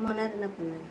మొన్నది నాకు ఉన్నది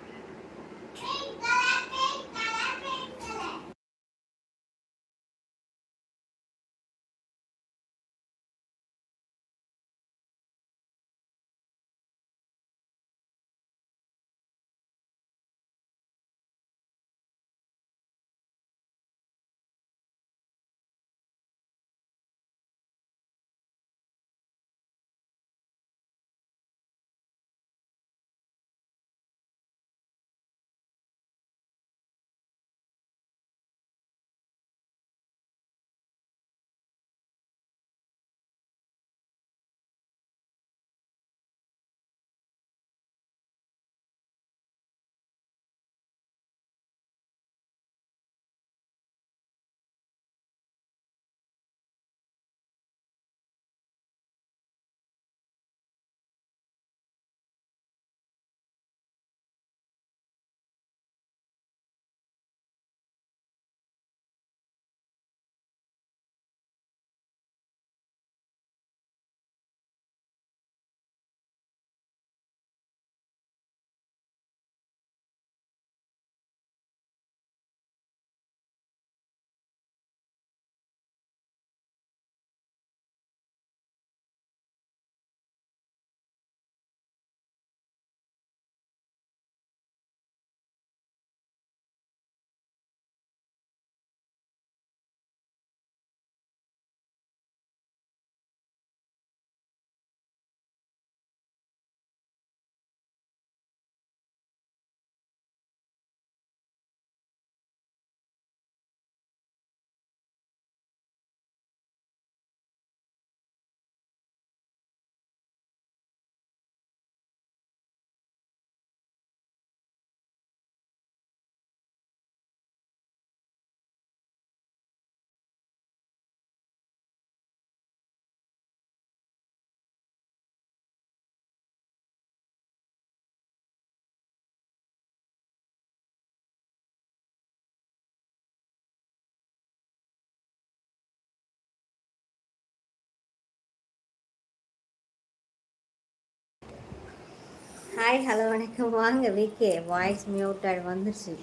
hi hello வணக்கம். வாங்க வீக்கே வாய்ஸ் மியூட்டட் வந்துருச்சு.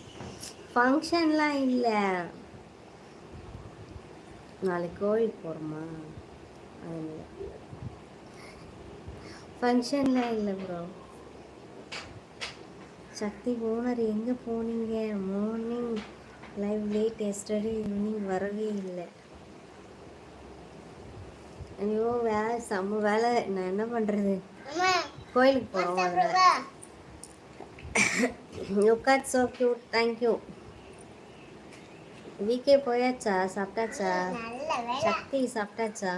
ஃபங்க்ஷன்லாம் இல்லை. நாளைக்கு கோழிக்கு போகிறோமா ஃபங்க்ஷன்லாம் இல்லை ப்ரோ சக்தி ஓனர் எங்கே போனீங்க? Morning live late yesterday evening வரவே இல்லை. ஐயோ வேலை செம்ம வேலை. நான் என்ன பண்ணுறது கோயிலுக்கு போகிறோம் look so cute thank you வீக்கே போயாச்சா? சாப்பிட்டாச்சா? சக்தி சாப்பிட்டாச்சா?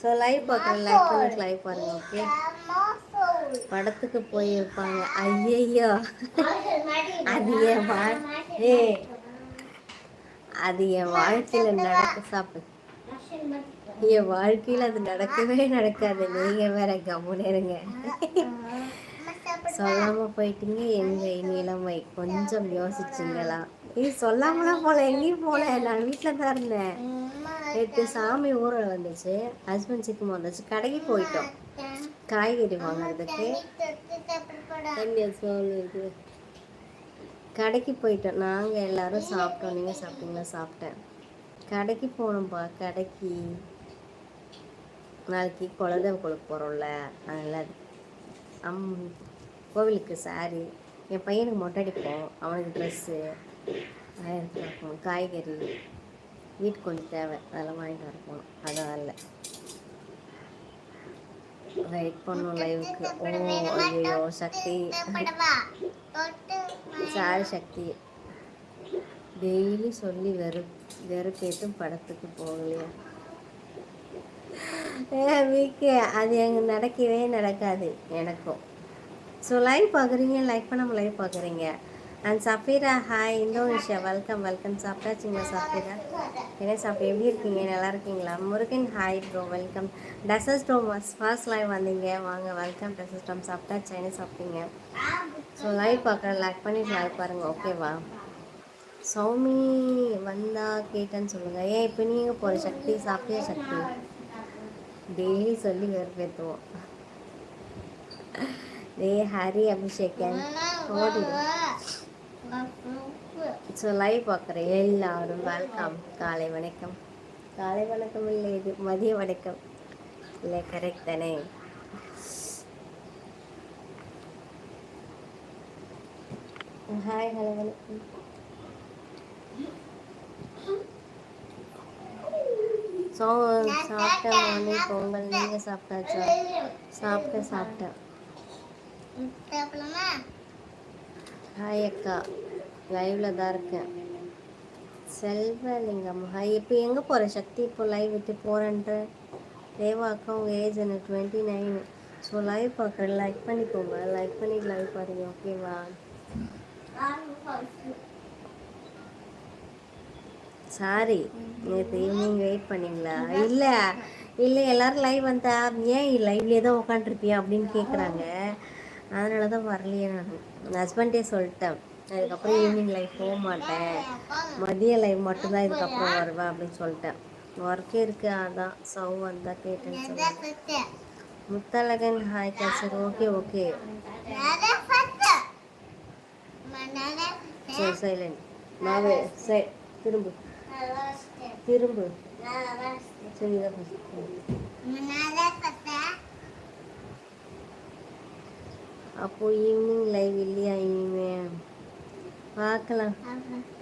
ஸோ லைவ் பார்க்குறேன் லைவ் லைவ் பாருங்க ஓகே படத்துக்கு போயிருப்பாங்க. ஐயையோ. அது என் வாழ் ஏ அது என் வாழ்க்கையில் நடக்க சாப்பிடு. என் வாழ்க்கையில் அது நடக்கவே நடக்காது. நீங்கள் வேற கம்முனருங்க சொல்லாமல் போயிட்டீங்க. எங்கள் நிலைமை கொஞ்சம் யோசிச்சிங்களா? இது சொல்லாமலாம் போகல எங்கேயும் போகல நான் வீட்டில் தான் இருந்தேன். நேற்று சாமி ஊரில் வந்துச்சு. ஹஸ்பண்ட் சிக்கம் வந்துச்சு. கடைக்கு போயிட்டோம். காய்கறி வாங்குறதுக்கு. கடைக்கு போயிட்டோம். நாங்கள் எல்லாரும் சாப்பிட்டோம். நீங்கள் சாப்பிட்டீங்களா? சாப்பிட்டேன். கடைக்கு போகணும்ப்பா கடைக்கு. நாளைக்கு குலதெய்வ கொடுக்க போகிறோம்ல அதனால் அம் கோவிலுக்கு சாரி என் பையனுக்கு மொட்டை அடிப்போம் அவனுக்கு ட்ரெஸ்ஸு ஆயிரத்தி காய்கறி வீட்டுக்கு கொஞ்சம் தேவை அதெல்லாம் வாங்கிட்டு வரப்போம் அதான் இல்லை. வெயிட் பண்ணும் லைவுக்கு ஓ ஐயோ சக்தி. சாரி சக்தி. டெய்லி சொல்லி வெறு வெறுப்பேற்றும் படத்துக்கு போகலையா. வீக்கு அது எங்கே நடக்கவே நடக்காது எனக்கும். ஸோ லைவ் பார்க்குறீங்க லைக் பண்ணாமல் லைவ் பார்க்குறீங்க and Safira hi Indonesia welcome welcome சாப்பிட்டாச்சுங்க Safira? என்ன சாப்பிட்டு எப்படி இருக்கீங்க? நல்லா இருக்கீங்களா? முருகன் ஹாய் ப்ரோ வெல்கம் டசஸ் டோம் ஃபர்ஸ்ட் லைவ் வந்தீங்க. வாங்க வெல்கம் டசஸ் டோம் சாப்பிட்டாச்சு? என்ன சாப்பிட்டீங்க? ஸோ லைவ் பார்க்குறேன் லைக் பண்ணி லைவ் பாருங்கள் ஓகேவா சௌமி வந்தா கேட்டேன்னு சொல்லுங்கள் ஏன் இப்போ நீங்கள் போகிற சக்தி சாப்பிட்டியா சக்தி? டெய்லி சொல்லி வெறுப்பேற்றுவோம் ரே ஹரி அபிஷேகன் ஸோ லைவ் பார்க்குற எல்லாரும் வெல்கம் காலை வணக்கம். காலை வணக்கம் இல்லை இது மதிய வணக்கம். இல்லை கரெக்ட் தானே? ஹாய் ஹலோ வணக்கம். ஸோ சாப்பிட்டேன் மார்னிங் பொங்கல் நீங்கள் சாப்பிட்டாச்சா? சாப்பிட்டேன் சாப்பிட்டேன் ஹாய் அக்கா லைவில் தான் இருக்கேன். செல்வலிங்கம் ஹாய். இப்போ எங்கே போகிற சக்தி இப்போ லைவ் விட்டு போகிறேன்ற தேவா அக்கா உங்கள் ஏஜ் எனக்கு டுவெண்ட்டி நைன் ஸோ லைவ் பார்க்குறேன். லைக் பண்ணிக்கோங்க. லைக் பண்ணிட்டு லைவ் பாருங்க ஓகேவா சாரி நேற்று ஈவினிங் வெயிட் பண்ணீங்களா? இல்லை. இல்லை எல்லாரும் லைவ் வந்தா ஏன் லைவ்லேயே தான் உட்காந்துருப்பியா அப்படின்னு கேட்குறாங்க அதனால தான் வரலையே நான். ஹஸ்பண்டே சொல்லிட்டேன். அதுக்கப்புறம் ஈவினிங் லைவ் போக மாட்டேன் மதிய லைவ் மட்டும்தான் இதுக்கப்புறம் வருவேன் அப்படின்னு சொல்லிட்டேன். ஒர்க்கே இருக்கு அதான். சவு வந்தா கேட்டேன்னு சொன்னேன் Muthazhagan hi culture okay okay சரி சைலண்ட் மாவே சரி திரும்பு. திரும்பு. சரி அப்போ ஈவினிங் லைவ் இல்லையா இனிமே? பார்க்கலாம்.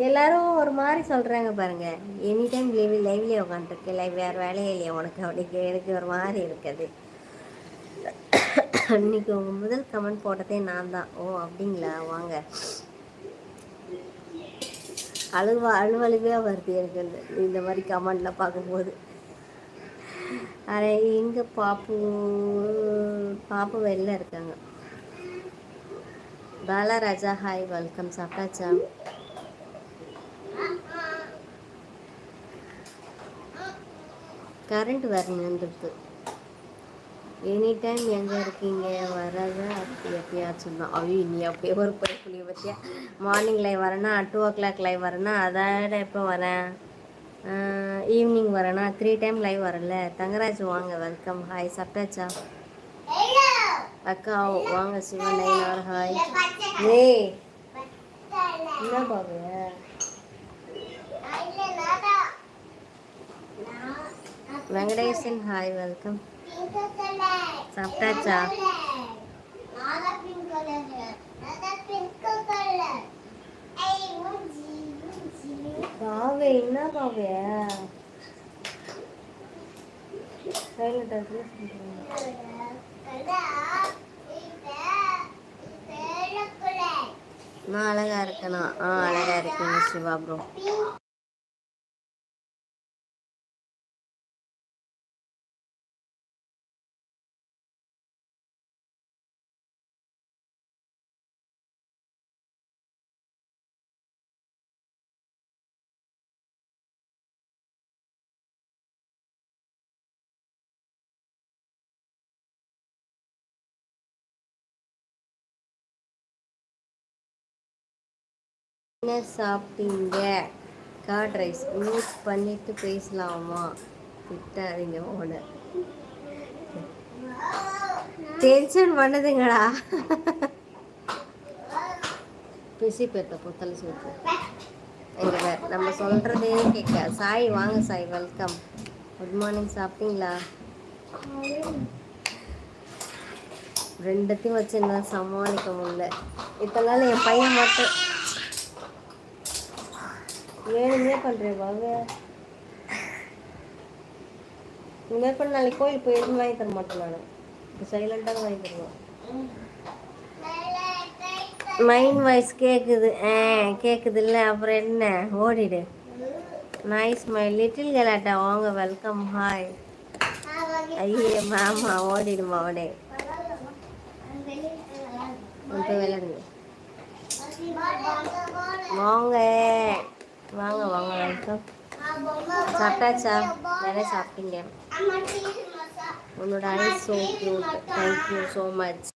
எல்லாரும் ஒரு மாதிரி சொல்கிறாங்க பாருங்க. எனி டைம் லைவ் லைவ்லேயே உட்காந்துருக்கு லைவ் வேறு வேலையே இல்லையா உனக்கு? அப்படிக்கு எனக்கு ஒரு மாதிரி இருக்குது. இன்னைக்கு உங்கள் முதல் கமெண்ட் போட்டதே நான் தான் ஓ அப்படிங்களா? வாங்க. அழுவா அழுவழுவே வருது எனக்கு இந்த இந்த மாதிரி கமெண்டில் பார்க்கும்போது. அரை எங்கே பாப்பு பாப்பு வெளில இருக்காங்க. பாலாராஜா ஹாய் வெல்கம் சாப்பிட்டாச்சா? கரண்ட் வரணுன்றது எனி டைம் எங்கே இருக்கீங்க? வராத அப்படி எப்பயாச்சும் தான் ஐயோ நீ அப்படியே ஒரு பைப்புளிய பற்றியா மார்னிங் லைவ் வரேன்னா டூ ஓ கிளாக் லைவ் வரேன்னா அதோட எப்போ வரேன்? ஈவினிங் வரேனா த்ரீ டைம் லைவ் வரல. தங்கராஜ் வாங்க வெல்கம் ஹாய் சாப்பிட்டாச்சா? அக்கா வாங்க சிவன் நைனார் ஹாய் ஏய் என்ன பாபு வெங்கடேசன் ஹாய் வெல்கம் சாப்பிட்டாச்சா? பாவே என்ன பாவே? சைலண்ட் நான் அழகா இருக்கேனா ஆ அழகா இருக்கேன் சிவா ப்ரோ என்ன சாப்பிட்டீங்க? கார்ட் ரைஸ் மியூட் பண்ணிட்டு பேசலாமா? திட்டாதீங்க ஓனர் டென்ஷன் பண்ணுதுங்களா பிசி பெத்த புத்தல சூப்பு. எங்க வேற நம்ம சொல்றதே கேட்க. சாய் வாங்க சாய் வெல்கம் குட் மார்னிங் சாப்பிட்டீங்களா? ரெண்டுத்தையும் வச்சு என்ன சமாளிக்க முடியல. இத்தனை நாள் என் பையன் மட்டும் வேணுமே பண்ணுறேன் வாங்க இந்த மாதிரி பண்ண நாளைக்கு கோயில் போய் எதுவும் வாங்கி தர மாட்டேன் நான். இப்போ சைலண்டாக வாங்கி தருவேன். மைண்ட் வாய்ஸ் கேட்குது ஆ கேட்குது இல்லை அப்புறம் என்ன? ஓடிடு. நைஸ் மை லிட்டில் கலாட்டா வாங்க வெல்கம் ஹாய் ஐயே மாமா ஓடிடுமா ஓடே. போய் விளையாடுங்க. வாங்க. வாங்க வாங்க வெல்கம் சாப்பிட்டாச்சா? நிறைய சாப்பிட்டீங்க. உன்னோட eyes so cute thank you so much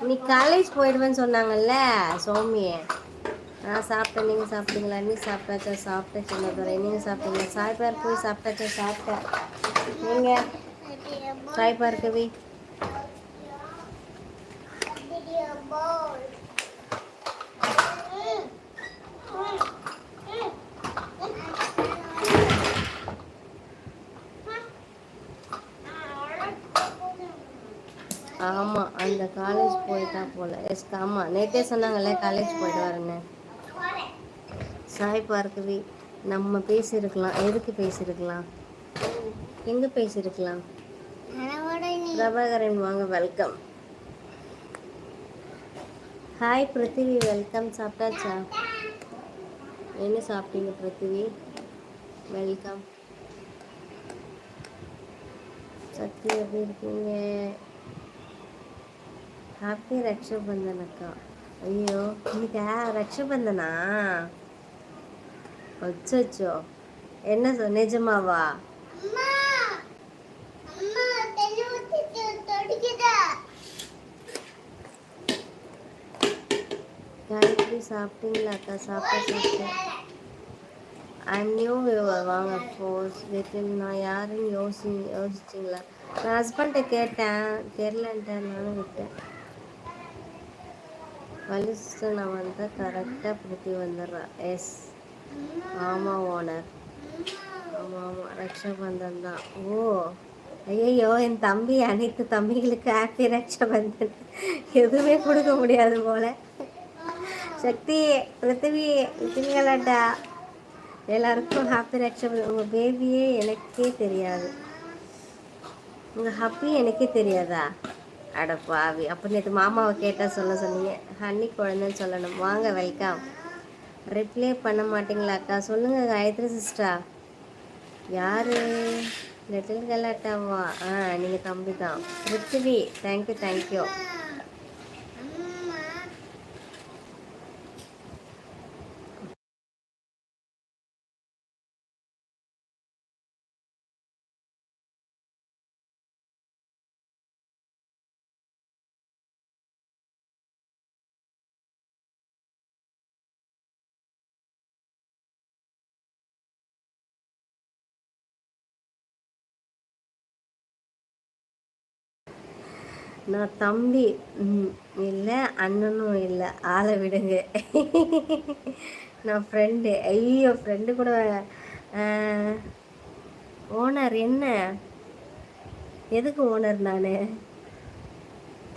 நீ காலேஜ் போயிடுவேன்னு சொன்னாங்கல்ல சோமியை. நான் சாப்பிட்டேன் நீங்கள் சாப்பிட்டீங்களா? நீ சாப்பிட்டாச்சா? சாப்பிட்டேன் சின்னதுரை நீங்கள் சாப்பிட்டீங்களா? சாய் போய் சாப்பிட்டாச்சா? சாப்பிட்டேன். நீங்கள் சாய் கவி ஆமாம் அந்த காலேஜ் போயிட்டா போல. எஸ் ஆமாம் நேற்றே சொன்னாங்கல்ல காலேஜ் போயிட்டு வரேன்னு. சாய் பார்க்கவி நம்ம பேசியிருக்கலாம். எதுக்கு பேசியிருக்கலாம்? எங்கே பேசியிருக்கலாம்? பிரபாகரன் வாங்க வெல்கம் ஹாய் பிருத்திவி வெல்கம் சாப்பிட்டாச்சா? என்ன சாப்பிட்டீங்க பிருத்திவி? வெல்கம் சக்தி எப்படி இருக்கீங்க? ஹாப்பி ரக்ஷபந்தன் அக்கா. ஐயோ இன்னைக்கா ரக்ஷபந்தனா? அச்சோ என்ன சொ நிஜமாவா? காயத்ரி சாப்பிட்டீங்களா அக்கா? சாப்பிட்ட சாப்பிட்டேன் ஐம் நியூ வியூவர் வாங்க போஸ் வித்தின் நான் யாருன்னு யோசி யோசிச்சிங்களா? நான் ஹஸ்பண்ட்டை கேட்டேன். தெரிலன்ட்டு நானும் விட்டேன். வலிஸ்ட்டு நான் வந்து கரெக்டாக பிடித்தி வந்துடுறேன். எஸ் ஆமாம் ஓனர் ஆமாம் ஆமாம் ரக்ஷாபந்தன் தான். ஓ. ஐயோ என் தம்பி அனைத்து தம்பிகளுக்கு ஹாப்பி ரக்ஷாபந்தன். எதுவுமே கொடுக்க முடியாது போல. சக்தி பிருத்திவி பிருத்திவிகளாட்டா எல்லாருக்கும் ஹாப்பி ரக்ஷாபந்தன். உங்கள் பேபியே எனக்கே தெரியாது. உங்கள் ஹாப்பி எனக்கே தெரியாதா? அட பாவி அப்போ நேற்று மாமாவை கேட்டால் சொல்ல சொன்னீங்க. ஹன்னி குழந்தைன்னு சொல்லணும். வாங்க வெல்கம் ரிப்ளே பண்ண மாட்டீங்களாக்கா சொல்லுங்கள் காயத்ரி சிஸ்டா யார்? லிட்டில் கலாட்டாவா? ஆ நீங்கள் தம்பி தான் பிருத்திவி தேங்க்யூ தேங்க்யூ நான் தம்பி. இல்லை அண்ணனும் இல்லை. ஆளை விடுங்க. நான் ஃப்ரெண்டு ஐயோ ஃப்ரெண்டு கூட ஓனர் என்ன? எதுக்கு ஓனர் நான்?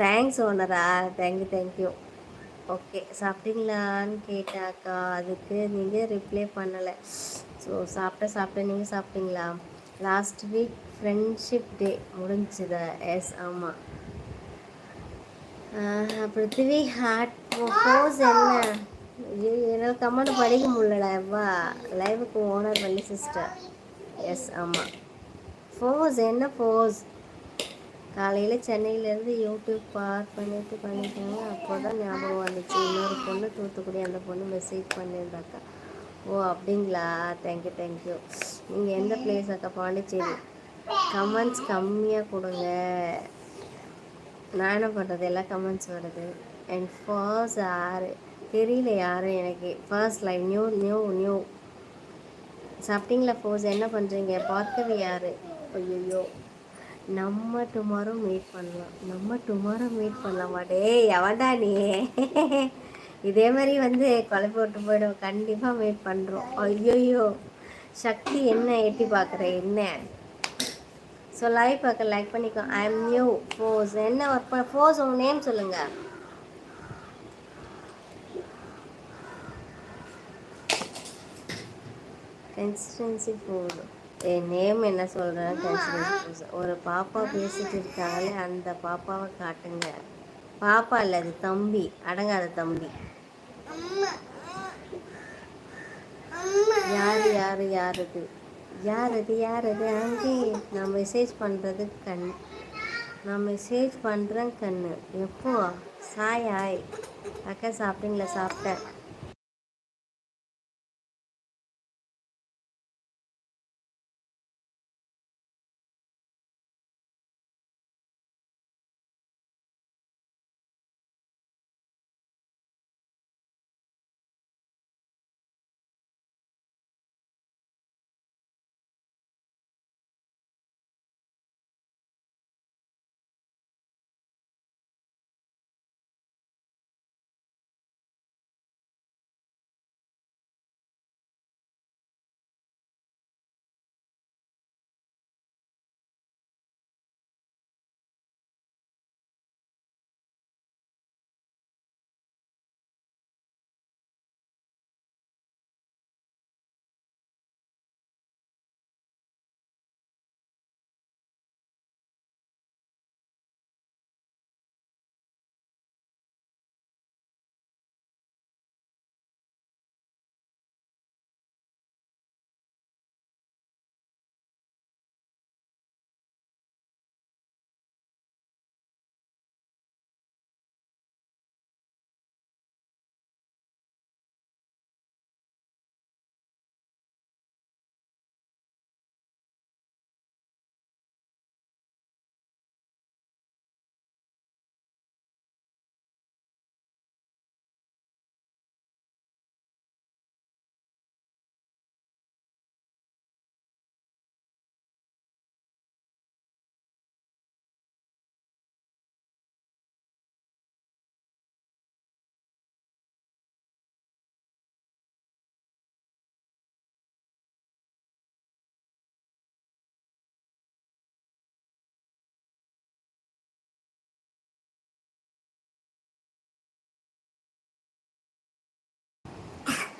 Thanks ஓனரா thank you thank you okay சாப்பிட்டீங்களான்னு கேட்டாக்கா அதுக்கு நீங்கள் ரிப்ளை பண்ணலை. ஸோ சாப்பிட்ட சாப்பிட்ட நீங்கள் சாப்பிட்டீங்களா? லாஸ்ட் வீக் ஃப்ரெண்ட்ஷிப் டே முடிஞ்சுதா. எஸ் ஆமாம் பிருத்திவி ஹார்ட் ஃபோர்ஸ் என்ன? என்னால் கமெண்ட் படிக்க முடியலடா எவ்வா? லைவுக்கு ஓனர் பண்ணி சிஸ்டர் எஸ் ஆமாம் ஃபோர்ஸ் என்ன ஃபோர்ஸ் காலையில் சென்னையிலேருந்து யூடியூப் பார்க் பண்ணிட்டு பண்ணிட்டாங்க அப்போ தான் ஞாபகம் வந்துச்சு. இன்னொரு பொண்ணு தூத்துக்குடி அந்த பொண்ணு மெசேஜ் பண்ணியிருந்தாக்கா. ஓ அப்படிங்களா? தேங்க்யூ தேங்க்யூ நீங்கள் எந்த பிளேஸ் அக்கா? பாண்டிச்சேரி கமெண்ட்ஸ் கம்மியாக கொடுங்க. நான் என்ன பண்ணுறது எல்லாம் கமெண்ட்ஸ் வருது. அண்ட் ஃபர்ஸ்ட் யார்? தெரியல யாரும் எனக்கு. First live new new new சாப்பிட்டீங்களா ஃபோர்ஸ் என்ன பண்ணுறீங்க பார்க்கவே யார்? ஐயோ நம்ம டுமாரோ மீட் பண்ணலாம். நம்ம டுமாரோ மீட் பண்ணலாமா? டே எவன்டா நீ. இதே மாதிரி வந்து கொலை போட்டு போயிடும். கண்டிப்பாக மீட் பண்ணுறோம் ஐயோயோ. சக்தி என்ன எட்டி பார்க்குற? என்ன? ஸோ லைவ் பார்க்க லைக் பண்ணிக்கோ. ஐ எம் நியூ ஃபோர்ஸ் என்ன ஒர்க் பண்ண ஃபோர்ஸ் உங்கள் நேம் சொல்லுங்கள் கன்சிஸ்டன்சி ஃபோர்டு என் நேம் என்ன சொல்கிறேன் கன்சிஸ்டன்சி ஒரு பாப்பா பேசிட்டு இருக்காங்களே அந்த பாப்பாவை காட்டுங்க. பாப்பா இல்லை அது தம்பி. அடங்காத தம்பி. யார் யார் யார் இது யார் அது யார் அது ஆண்டி நான் மெசேஜ் பண்ணுறது கண் நான் மெசேஜ் பண்ணுறேன் கண்ணு. எப்போ? சாய் ஆய் அக்கா சாப்பிட்டீங்களா? சாப்பிட்டேன்.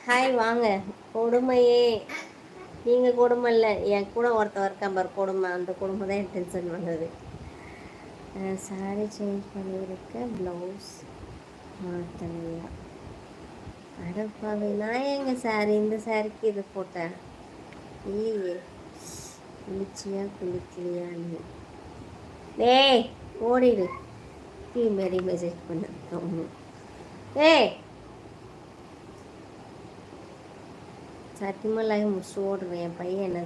ஹாய் வாங்க. கொடுமையே. நீங்கள் கொடுமை இல்லை என் கூட ஒருத்தர் இருக்கா பார் கொடுமை. அந்த கொடுமை தான் என் டென்ஷன் பண்ணுது சாரி சேஞ்ச் பண்ணியிருக்க ப்ளவுஸ் மாற்றலையா அடப்பாவே நான் எங்க சாரி இந்த சாரிக்கு இது போட்டேன். இல்லையே. குளிச்சியா குளிக்கலையான்னு. டேய் ஓடிடு. டீ மாரி மெசேஜ் பண்ண. ஏய் சத்தியமாக லைவ் முடிச்சு ஓடுறேன் என் பையன் என்ன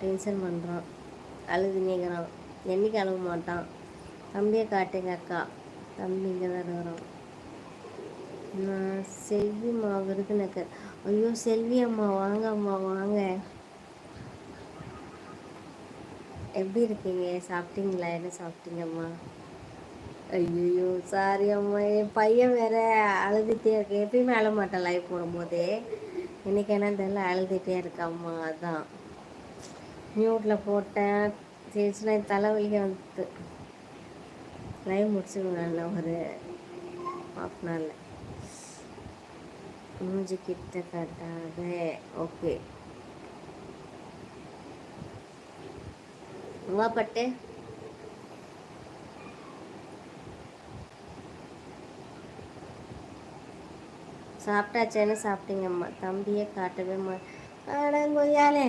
டென்ஷன் பண்ணுறான் அழுது நீங்கிறான் என்னைக்கு அழுக மாட்டான். தம்பியை காட்டுங்க அக்கா. தம்பி இங்கே தான் இருக்கிறான். நான் செல்வி அம்மா எனக்கு ஐயோ செல்வி அம்மா வாங்க அம்மா வாங்க. எப்படி இருக்கீங்க? சாப்பிட்டீங்களா? என்ன சாப்பிட்டீங்கம்மா ஐயோ சாரி அம்மா. என் பையன் வேற அழுதுகிட்டே இருக்கேன். எப்பயுமே அழ மாட்டேன் லைவ் போடும்போதே. இன்னைக்கு என்ன தெரியல அழுதுகிட்டே இருக்காமா அதான். மியூட்டில் போட்டேன். சரி தலைவலிக்க வந்து லைவ் முடிச்சுருங்க ஒரு ஆஃப் அன் ஹவரில் மூஞ்சி கிட்ட காட்டாத. ஓகே வா பட்டு? சாப்பிட்டாச்சேன்னு சாப்பிட்டீங்கம்மா தம்பியை காட்டவே மா கொய்யாலே.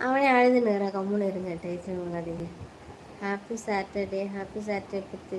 அவனே அழுதுன்னு கம்முன்னு இருங்க டேன்ஷன் பண்ணாதீங்க ஹாப்பி சாட்டர்டே ஹாப்பி சாட்டர்டே பற்றி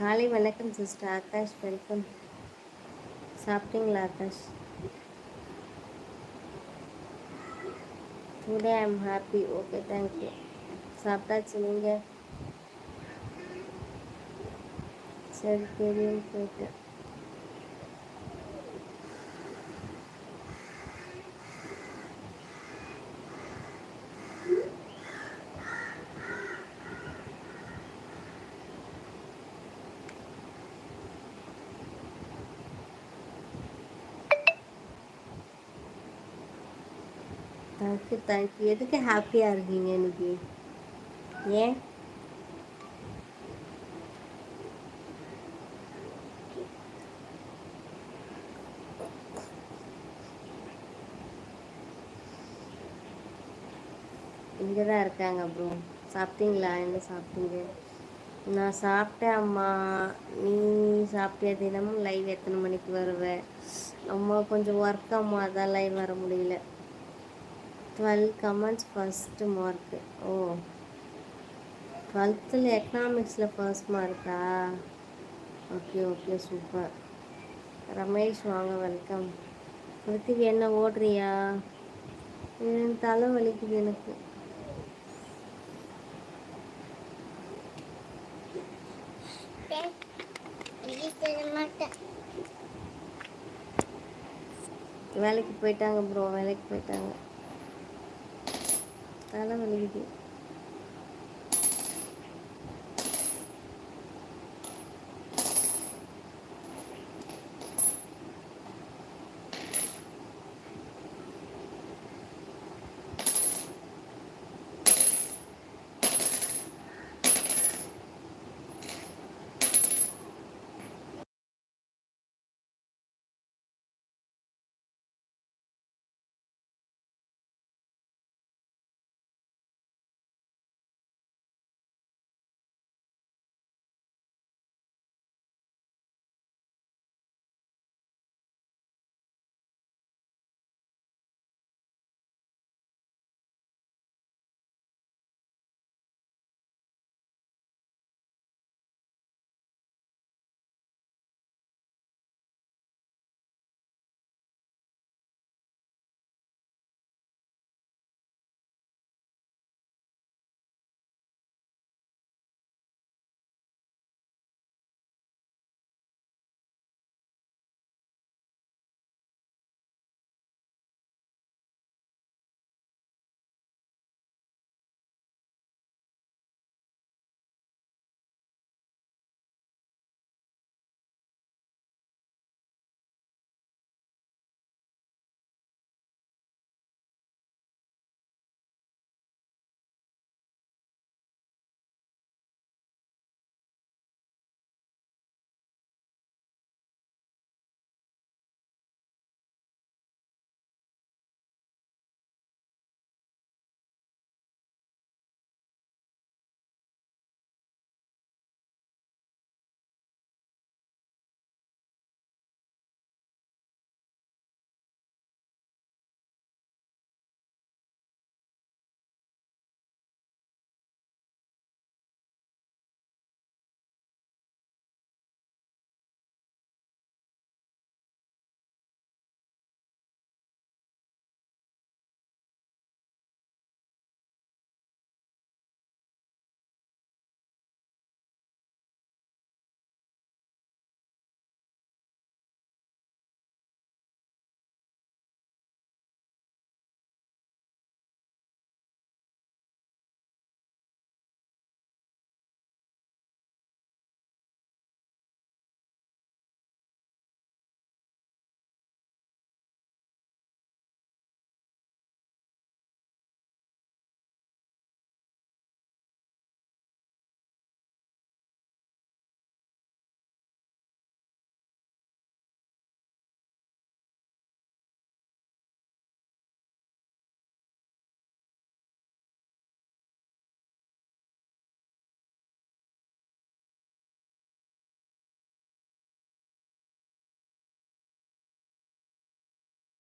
காலை வணக்கம் சிஸ்டர் ஆகாஷ். வெல்கம் சாப்பிட்டீங்களா Akash? Today I am happy okay thank you சாப்பிட்டாச்சு நீங்கள் சரி தெரியும் போயிட்டு தேங்க்யூ தேங்க்யூ எதுக்கு ஹாப்பியாக இருக்கீங்க இன்னைக்கு ஏன்? இங்கே தான் இருக்காங்க ப்ரோ சாப்பிட்டீங்களா? என்ன சாப்பிட்டீங்க? நான் சாப்பிட்டேன் அம்மா. நீ சாப்பிட்டியா தினமும்? லைவ் எத்தனை மணிக்கு வருவேன் அம்மா கொஞ்சம் ஒர்க் அம்மா. அதான் லைவ் வர முடியல. டுவெல் கமெண்ட்ஸ் ஃபஸ்ட்டு மார்க்கு ஓ டுவெல்த்தில் எக்கனாமிக்ஸில் ஃபர்ஸ்ட் மார்க்கா ஓகே ஓகே சூப்பர் ரமேஷ் வாங்க வெல்கம் பிருத்திவி என்ன ஓடுறியா? தலை வலிக்குது எனக்கு. வேலைக்கு போயிட்டாங்க ப்ரோ வேலைக்கு போயிட்டாங்க. தலை வலிக்குது